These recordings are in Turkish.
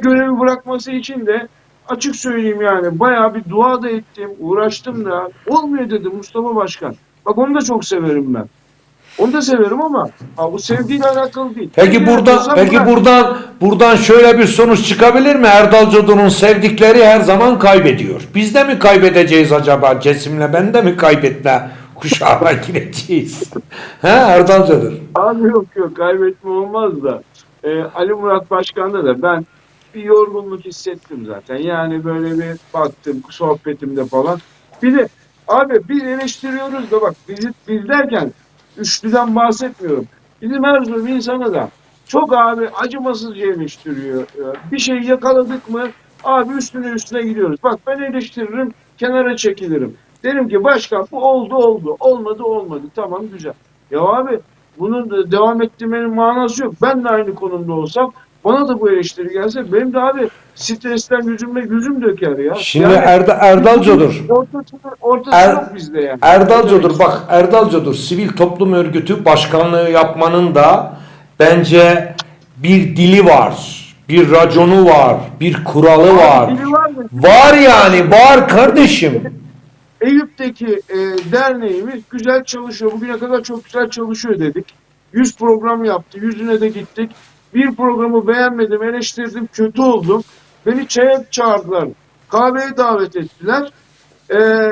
görevi bırakması için de açık söyleyeyim yani bayağı bir dua da ettim, uğraştım da olmuyor dedi Mustafa Başkan. Bak onu da çok severim ben. Onu da severim ama ha, bu sevgiyle alakalı değil. Peki burada peki bırak. buradan buradan şöyle bir sonuç çıkabilir mi? Erdal Cudur'un sevdikleri her zaman kaybediyor. Biz de mi kaybedeceğiz acaba Cesim'le? Ben de mi kaybetme kuşağına gireceğiz? He Erdal Cudur. Abi yok yok kaybetme olmaz da. Ee, Ali Murat Başkan'da da ben bir yorgunluk hissettim zaten. Yani böyle bir baktım sohbetimde falan. Bir de abi biz eleştiriyoruz da bak biz, biz derken üçlüden bahsetmiyorum. Bizim Erzurum insanı da çok abi acımasızca eleştiriyor. Ee, Bir şey yakaladık mı abi üstüne üstüne gidiyoruz. Bak ben eleştiririm kenara çekilirim. Derim ki başkan bu oldu oldu olmadı olmadı tamam güzel. Ya abi bunun devam ettirmenin manası yok. Ben de aynı konumda olsam bana da bu eleştiri gelse benim de abi stresten yüzüme yüzüm döker ya. Şimdi Yani Erda, Erdal Cudur. Ortası, ortası Er- yok bizde yani. Erdal Cudur bak Erdal Cudur sivil toplum örgütü başkanlığı yapmanın da bence bir dili var. Bir raconu var. Bir kuralı var. Var mı? Var yani var kardeşim. Eyüp'teki e, derneğimiz güzel çalışıyor. Bugüne kadar çok güzel çalışıyor dedik. 100 program yaptı. Yüzüne de gittik. Bir programı beğenmedim, eleştirdim, kötü oldum. Beni çaya çağırdılar. Kahveye davet ettiler. E,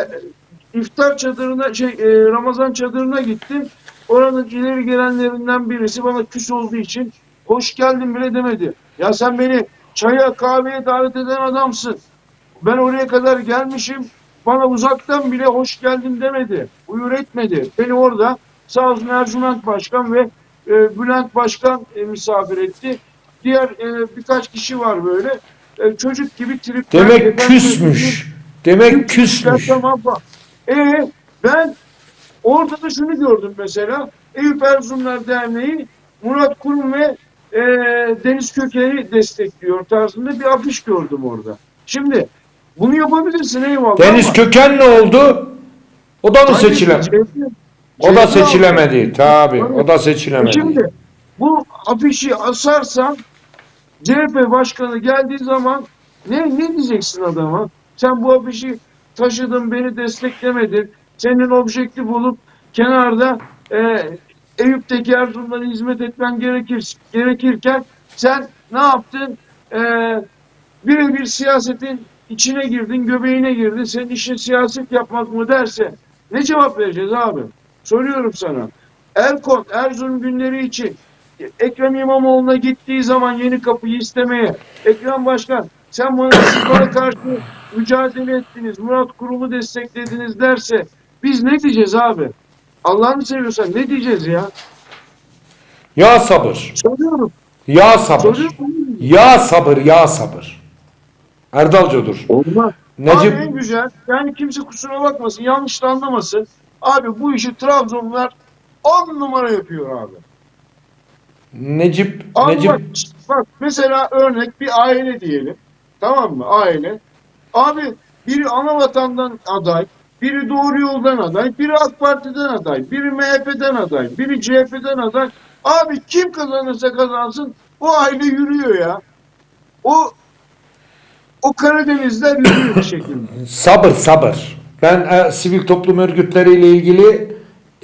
iftar çadırına, şey, e, Ramazan çadırına gittim. Oranın ileri gelenlerinden birisi bana küs olduğu için hoş geldin bile demedi. Ya sen beni çaya kahveye davet eden adamsın. Ben oraya kadar gelmişim. Bana uzaktan bile hoş geldin demedi. Buyur etmedi. Beni orada sağ olsun Ercüment Başkan ve e, Bülent Başkan e, misafir etti. Diğer e, birkaç kişi var böyle. E, çocuk gibi trip. Demek küsmüş. Demek küsmüş. Tamam. E, ben orada da şunu gördüm mesela. Eyüp Erzurumlar Derneği Murat Kurum ve e, Deniz Köken'i destekliyor tarzında bir afiş gördüm orada. Şimdi bunu yapabilirsin eyvallah Deniz ama- Köken ne oldu? O da mı Hayır, seçilemedi? CHP O da seçilemedi. Tabi. O da seçilemedi. Şimdi bu afişi asarsan CHP başkanı geldiği zaman ne ne diyeceksin adama? Sen bu afişi taşıdın, beni desteklemedin. Senin objektif olup kenarda e, Eyüp'teki Erzurum'dan hizmet etmen gerekir, gerekirken sen ne yaptın? E, birebir siyasetin içine girdin, göbeğine girdin. Senin işin siyaset yapmak mı derse ne cevap vereceğiz abi? Soruyorum sana. Erkon, Erzurum günleri için Ekrem İmamoğlu'na gittiği zaman yeni kapıyı istemeye Ekrem Başkan sen bana, bana karşı mücadele ettiniz, Murat Kurum'u desteklediniz derse biz ne diyeceğiz abi? Allah'ını seviyorsan ne diyeceğiz ya? Ya sabır. Soruyorum. Ya sabır. Soruyorum. Ya sabır. Ya sabır. Erdal Cudur. Olmaz. Necip Abi en güzel, yani kimse kusura bakmasın, yanlış da anlamasın. Abi bu işi Trabzonlular on numara yapıyor abi. Necip Abi Necip bak, bak mesela örnek bir aile diyelim. Tamam mı? Aile. Abi biri ana vatandan aday, biri doğru yoldan aday, biri AK Parti'den aday, biri MHP'den aday, biri CHP'den aday. Abi kim kazanırsa kazansın o aile yürüyor ya. O o Karadenizler yürüyor bir şekilde. sabır sabır. Ben e, sivil toplum örgütleriyle ilgili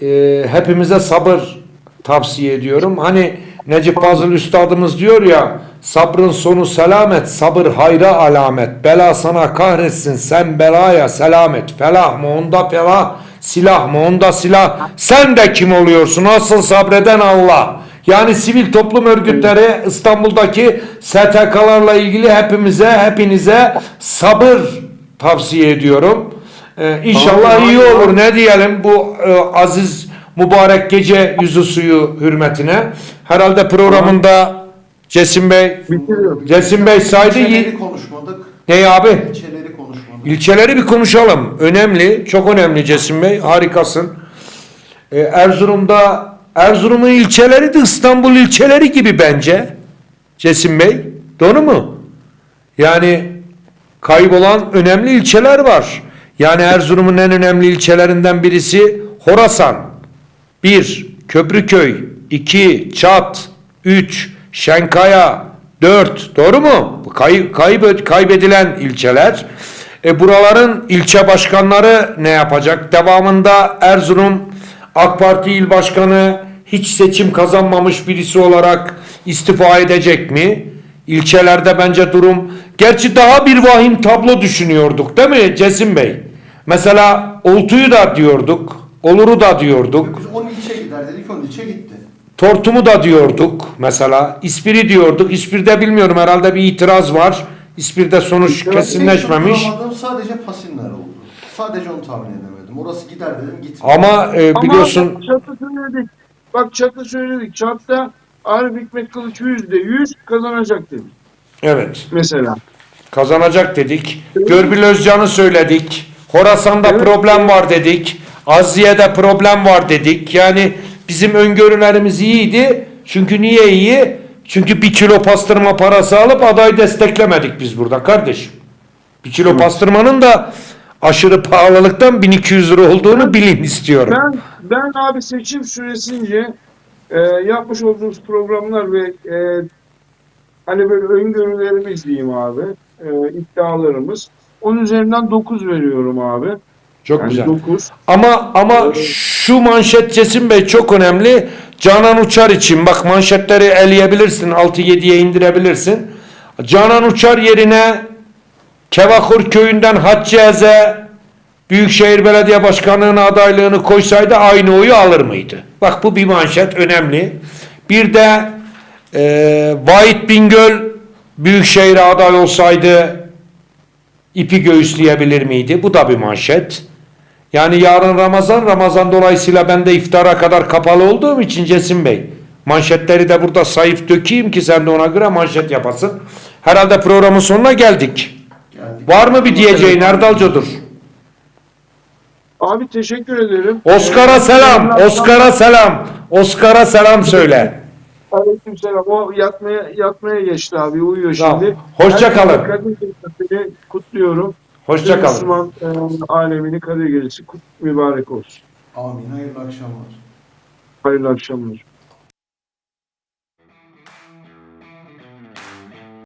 e, hepimize sabır tavsiye ediyorum. Hani Necip Fazıl Üstadımız diyor ya sabrın sonu selamet, sabır hayra alamet. Bela sana kahretsin sen belaya selamet. Felah mı onda felah, silah mı onda silah. Sen de kim oluyorsun? Asıl sabreden Allah. Yani sivil toplum örgütleri İstanbul'daki STK'larla ilgili hepimize, hepinize sabır tavsiye ediyorum. Ee, inşallah Tamam, iyi tamam. olur. Ne diyelim bu e, aziz mübarek gece yüzü suyu hürmetine. Herhalde programında Cesim Bey Bitiriyorum. Cesim Bey saydı. İlçeleri konuşmadık. Ne abi? İlçeleri konuşmadık. İlçeleri bir konuşalım. Önemli, çok önemli Cesim Bey. Harikasın. Ee, Erzurum'da Erzurum'un ilçeleri de İstanbul ilçeleri gibi bence. Cesim Bey. Doğru mu? Yani kaybolan önemli ilçeler var. Yani Erzurum'un en önemli ilçelerinden birisi Horasan. 1. Köprüköy 2. Çat 3. Şenkaya 4. Doğru mu? kay, kaybı- kaybedilen ilçeler. E, buraların ilçe başkanları ne yapacak? Devamında Erzurum AK Parti il başkanı hiç seçim kazanmamış birisi olarak istifa edecek mi? İlçelerde bence durum gerçi daha bir vahim tablo düşünüyorduk değil mi Cesim Bey? Mesela Oltu'yu da diyorduk, Olur'u da diyorduk. Biz 10 ilçe gider dedik 10 ilçe gitti. Tortum'u da diyorduk mesela. İspir'i diyorduk. İspir'de bilmiyorum herhalde bir itiraz var. İspir'de sonuç İtiraz- kesinleşmemiş. Sadece Pasinler oldu. Sadece onu tahmin edemedim. Orası gider dedim gitmedi. Ama e, Ama biliyorsun çatı söyledik. Bak çatı söyledik. Çatta Arif Hikmet Kılıç yüzde yüz kazanacak dedik evet mesela. kazanacak dedik. Görbil Özcan'ı söyledik. Horasan'da Evet. problem var dedik. Aziye'de problem var dedik. Yani bizim öngörülerimiz iyiydi. Çünkü niye iyi? Çünkü bir kilo pastırma parası alıp adayı desteklemedik biz burada kardeşim. Bir kilo pastırmanın da aşırı pahalılıktan 1200 lira olduğunu bilin istiyorum. Ben ben abi seçim süresince e, yapmış olduğumuz programlar ve e, hani böyle öngörülerimiz diyeyim abi, e, iddialarımız. Onun üzerinden 9 veriyorum abi. Çok Yani güzel. 9. Ama ama şu manşet Cesim Bey çok önemli. Canan Uçar için bak manşetleri eleyebilirsin 6-7'ye indirebilirsin. Canan Uçar yerine Kevakur köyünden Hacceze Büyükşehir Belediye Başkanlığı'na adaylığını koysaydı aynı oyu alır mıydı? Bak bu bir manşet önemli. Bir de e, Vahit Bingöl Büyükşehir'e aday olsaydı ipi göğüsleyebilir miydi? Bu da bir manşet. Yani yarın Ramazan, Ramazan dolayısıyla ben de iftara kadar kapalı olduğum için Cesim Bey. Manşetleri de burada sayıp dökeyim ki sen de ona göre manşet yapasın. Herhalde programın sonuna geldik. Geldik. Var mı bir diyeceğin Erdal Codur? Abi teşekkür ederim. Oscar'a Ee, selam, Oscar'a selam, Oscar'a selam söyle. Aleyküm selam. O yatmaya yatmaya geçti abi. Uyuyor Tamam. şimdi. Hoşça Herkese kalın. Kadir Gecesi'ni kutluyorum. Hoşça kalın. Müslüman e, alemini Kadir Gecesi kut mübarek olsun. Amin. Hayırlı akşamlar. Hayırlı akşamlar.